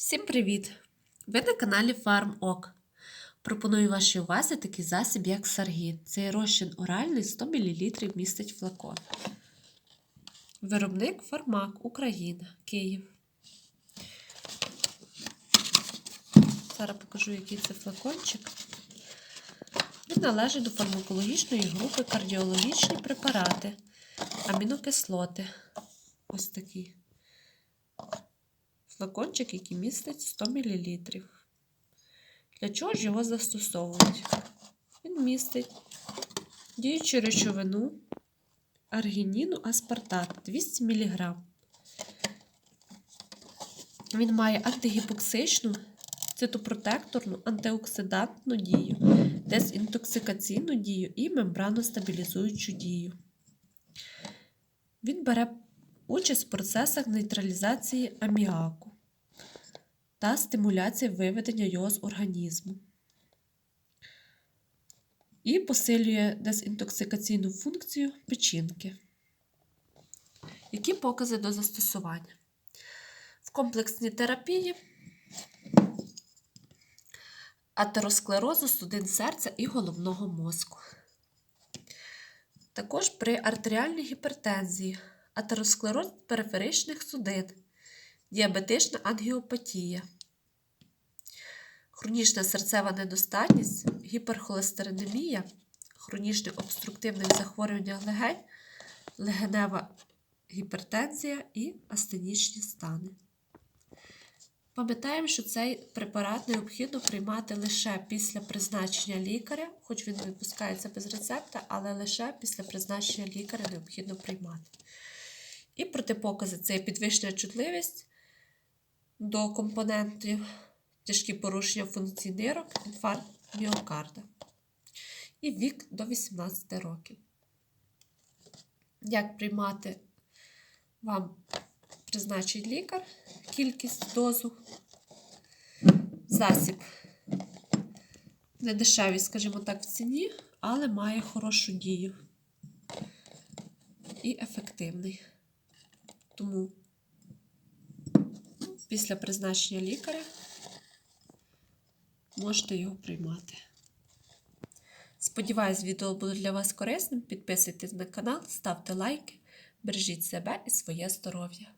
Всім привіт! Ви на каналі FarmOk. Пропоную вашій увазі такий засіб, як Саргін. Цей розчин оральний 100 мл містить флакон. Виробник Фармак Україна, Київ. Зараз покажу, який це флакончик. Він належить до фармакологічної групи кардіологічні препарати, амінокислоти. Ось такий флакончик, який містить 100 мл. Для чого ж його застосовують? Він містить діючу речовину аргініну аспартат 200 мг. Він має антигіпоксичну, цитопротекторну, антиоксидантну дію, дезінтоксикаційну дію і мембраностабілізуючу дію. Він бере участь в процесах нейтралізації аміаку та стимуляції виведення його з організму. І посилює дезінтоксикаційну функцію печінки. Які покази до застосування? В комплексній терапії атеросклерозу судин серця і головного мозку. Також при артеріальній гіпертензії, атеросклероз периферичних судин, діабетична ангіопатія, хронічна серцева недостатність, гіперхолестеринемія, хронічне обструктивне захворювання легень, легенева гіпертензія і астенічні стани. Пам'ятаємо, що цей препарат необхідно приймати лише після призначення лікаря, хоч він випускається без рецепта, але лише після призначення лікаря необхідно приймати. І протипокази це підвищена чутливість до компонентів, тяжкі порушення функцій нирок, інфаркт міокарда. І вік до 18 років. Як приймати вам призначить лікар кількість дозу, засіб. Не дешевий, скажімо так, в ціні, але має хорошу дію і ефективний. Тому після призначення лікаря можете його приймати. Сподіваюсь, відео буде для вас корисним. Підписуйтесь на канал, ставте лайки, бережіть себе і своє здоров'я.